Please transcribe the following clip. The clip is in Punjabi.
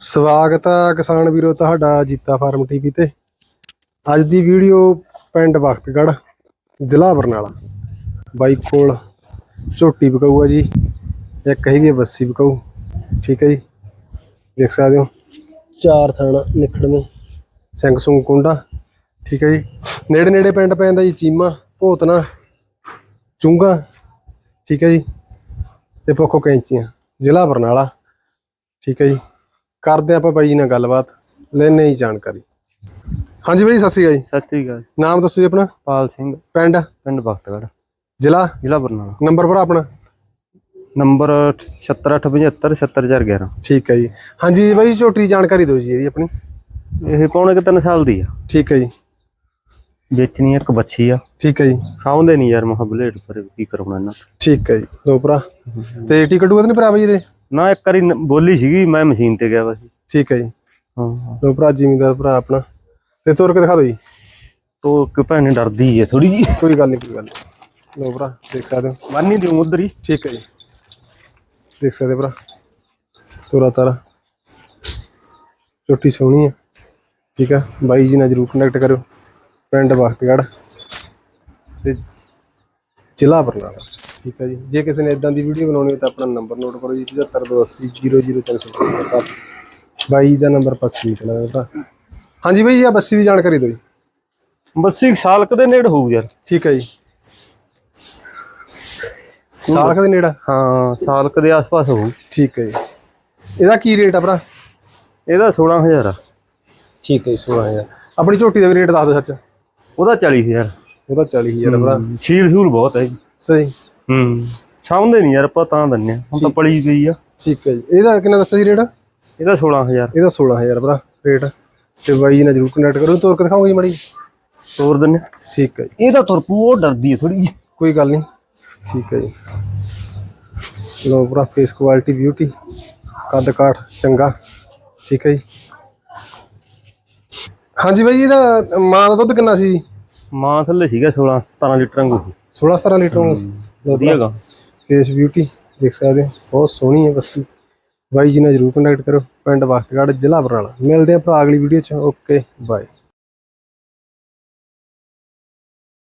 ਸਵਾਗਤ ਆ ਕਿਸਾਨ ਵੀਰੋ ਤੁਹਾਡਾ ਜੀਤਾ ਫਾਰਮ ਟੀਵੀ ਤੇ। ਅੱਜ ਦੀ ਵੀਡੀਓ ਪਿੰਡ ਵਖਤਗੜ ਜ਼ਿਲ੍ਹਾ ਬਰਨਾਲਾ। ਬਾਈ ਕੋਲ ਝੋਟੀ ਵਿਕਾਊ ਆ ਜੀ, ਇੱਕ ਹੈਗੀ ਬੱਸੀ ਵਿਕਾਊ। ਠੀਕ ਹੈ ਜੀ, ਦੇਖ ਸਕਦੇ ਹੋ। ਚਾਰ ਥਾਣਾ ਥਣ ਨੂੰ, ਸਿੰਘ ਸੁੰਗ ਕੁੰਡਾ। ਠੀਕ ਹੈ ਜੀ, ਨੇੜੇ ਨੇੜੇ ਪਿੰਡ ਪੈਂਦਾ ਜੀ, ਚੀਮਾ, ਭੋਤਨਾ, ਚੁੰਗਾ। ਠੀਕ ਹੈ ਜੀ, ਤੇ ਪੋਖੋ ਕੈਂਚੀਆਂ, ਜ਼ਿਲ੍ਹਾ ਬਰਨਾਲਾ। ਠੀਕ ਹੈ ਜੀ। ਕਰਦੇ ਆਪਾਂ ਬਾਈ ਜੀ ਨਾਲ ਗੱਲਬਾਤ ਲੈਣੇ ਹੀ ਜਾਣਕਾਰੀ। ਹਾਂਜੀ ਬਾਈ ਸਤਿ ਸ਼੍ਰੀ ਅਕਾਲ ਜੀ। ਸਤਿ ਸ੍ਰੀ ਅਕਾਲ ਨਾਮ ਦੱਸੋ ਜੀ ਆਪਣਾ? ਪਾਲ ਸਿੰਘ। ਪਿੰਡ? ਪਿੰਡ ਬਖਤਗੜ ਜ਼ਿਲ੍ਹਾ? ਜ਼ਿਲ੍ਹਾ ਬਰਨਾਲਾ। ਨੰਬਰ ਭਰਾ ਆਪਣਾ? ਨੰਬਰ 70875 77011 ਠੀਕ ਹੈ ਜੀ। ਹਾਂਜੀ ਬਾਈ ਝੋਟੀ ਜਾਣਕਾਰੀ ਦਿਓ ਜੀ ਇਹਦੀ ਆਪਣੀ। ਇਹ ਪੌਣੇ ਕਿ 3 ਸਾਲ ਦੀ ਆ। ਠੀਕ ਹੈ ਜੀ। ਵੇਚਣੀ ਇੱਕ ਬੱਚੀ ਆ। ਠੀਕ ਹੈ ਜੀ। ਖਾਉਂਦੇ ਨਹੀਂ ਯਾਰ ਮਹਾ ਬਲੇਡ ਪਰ ਕੀ ਕਰਾਉਣਾ ਇਹਨਾਂ। ਠੀਕ ਹੈ ਜੀ। ਲੋ ਭਰਾ। ਤੇ ਟਿਕਟ ਟੂਕਟ ਨਹੀਂ ਭਰਾ ਬਾਈ ਇਹਦੇ? ਨਾ ਇੱਕ ਵਾਰੀ ਨ- ਬੋਲੀ ਸੀਗੀ ਮੈਂ ਮਸ਼ੀਨ ਤੇ ਗਿਆ ਵਾ ਸੀ ਠੀਕ ਹੈ ਜੀ। ਹਾਂ। ਲੋ ਭਰਾ ਜ਼ਿਮੀਦਾਰ ਭਰਾ ਆਪਣਾ। ਤੇ ਤੁਰ ਕੇ ਦਿਖਾ ਦਿਓ ਜੀ। ਤੋ ਕਿ ਭੈਣੇ ਡਰਦੀ ਏ ਥੋੜੀ ਜੀ ਕੋਈ ਗੱਲ ਨਹੀਂ ਕੋਈ ਗੱਲ ਨਹੀਂ। ਲੋ ਭਰਾ ਦੇਖ ਸਕਦੇ ਹੋ। ਮੰਨ ਨਹੀਂ ਦਿਉ ਉਧਰ ਹੀ। ਠੀਕ ਹੈ ਜੀ। ਦੇਖ ਸਕਦੇ ਭਰਾ। ਤੋਰਾ ਤਾਰਾ। ਛੋਟੀ ਸੋਹਣੀ ਹੈ। ਠੀਕ ਹੈ। ਬਾਈ ਜੀ ਨਾਲ ਜਰੂਰ ਕਨੈਕਟ ਕਰਿਓ। ਪਿੰਡ ਬਖਤਗੜ ਤੇ ਜ਼ਿਲ੍ਹਾ ਬਰਨਾਲਾ। ਠੀਕ ਹੈ ਜੀ। ਜੇ ਕਿਸੇ ਨੇ ਇਦਾਂ ਦੀ ਵੀਡੀਓ ਬਣਾਉਣੀ ਤਾਂ ਆਪਣਾ ਨੰਬਰ ਨੋਟ ਕਰੋ ਜੀ 7528000307 ਬਾਈ ਦਾ ਨੰਬਰ ਪੱਸੀ ਹੈ ਤਾਂ ਹਾਂਜੀ ਬਾਈ ਜੀ ਆ ਬੱਸੀ ਦੀ ਜਾਣਕਾਰੀ ਦਿਓ ਜੀ। ਬੱਸੀ ਸਾਲ ਕਦੇ ਨੇੜ ਹੋਊ ਯਾਰ। ਠੀਕ ਹੈ ਜੀ। ਸਾਲਕ ਦੇ ਨੇੜਾ? ਹਾਂ ਸਾਲ ਕਦੇ ਆਸ-ਪਾਸ ਹੋਊ। ਠੀਕ ਹੈ ਜੀ। ਇਹਦਾ ਕੀ ਰੇਟ ਆ ਭਰਾ? ਇਹਦਾ 16000 ਆ। ਠੀਕ ਹੈ ਜੀ 16000 ਆਪਣੀ ਝੋਟੀ ਦਾ ਵੀ ਰੇਟ ਦੱਸ ਦਿਓ ਸੱਚ। ਉਹਦਾ 40000 ਉਹਦਾ 40000 ਭਰਾ। ਛੀਲ ਛੂਲ ਬਹੁਤ ਹੈ ਜੀ। ਸਹੀ। ਹੂੰ। ਛਾਉਂਦੇ ਨਹੀਂ ਯਾਰ ਆਪਾਂ ਤਾਂ ਦਿੰਨੇ ਆ। ਹੁਣ ਤਾਂ ਪਲੀ ਗਈ ਆ। ਠੀਕ ਹੈ ਜੀ। ਇਹਦਾ ਕਿੰਨਾ ਦੱਸਿਆ ਜੀ ਰੇਟ? ਇਹਦਾ 16000 ਇਹਦਾ 16000 ਭਰਾ ਰੇਟ। ਤੇ ਬਾਈ ਜੀ ਨਾਲ ਜਰੂਰ ਕੰਟੈਕਟ ਕਰੋ ਤੋਰ ਕੇ ਦਿਖਾਓਗੇ ਜੀ ਮੜੀ ਤੋਰ ਦਿੰਨੇ ਠੀਕ ਹੈ ਜੀ। ਇਹ ਤਾਂ ਤੁਰਪੂ ਉਹ ਡਰਦੀ ਹੈ ਥੋੜੀ ਜੀ ਕੋਈ ਗੱਲ ਨਹੀਂ। ਠੀਕ ਹੈ ਜੀ। ਲੋ ਭਰਾ ਫੇਸ ਕੁਆਲਿਟੀ ਬਿਊਟੀ ਕੱਦ ਕਾਠ ਚੰਗਾ। ਠੀਕ ਹੈ ਜੀ। ਹਾਂਜੀ ਬਾਈ ਇਹਦਾ ਮਾਂ ਦਾ ਦੁੱਧ ਕਿੰਨਾ ਸੀ ਮਾਂ ਥੱਲੇ ਸੀਗਾ 16 17 ਲੀਟਰ ਵਾਂਗੂ 16 17 ਲੀਟਰ ਫੇਸ ਬਿਊਟੀ ਦੇਖ ਸਕਦੇ ਹੋ ਬਹੁਤ ਸੋਹਣੀ ਹੈ ਬੱਸੀ। ਬਾਈ ਜੀ ਨਾਲ ਜਰੂਰ ਕੰਟੈਕਟ ਕਰੋ ਪਿੰਡ ਵਖਤਗੜ੍ਹ ਜ਼ਿਲ੍ਹਾ ਬਰਨਾਲਾ। ਮਿਲਦੇ ਆ ਭਰਾ ਅਗਲੀ ਵੀਡੀਓ ਚ। Okay bye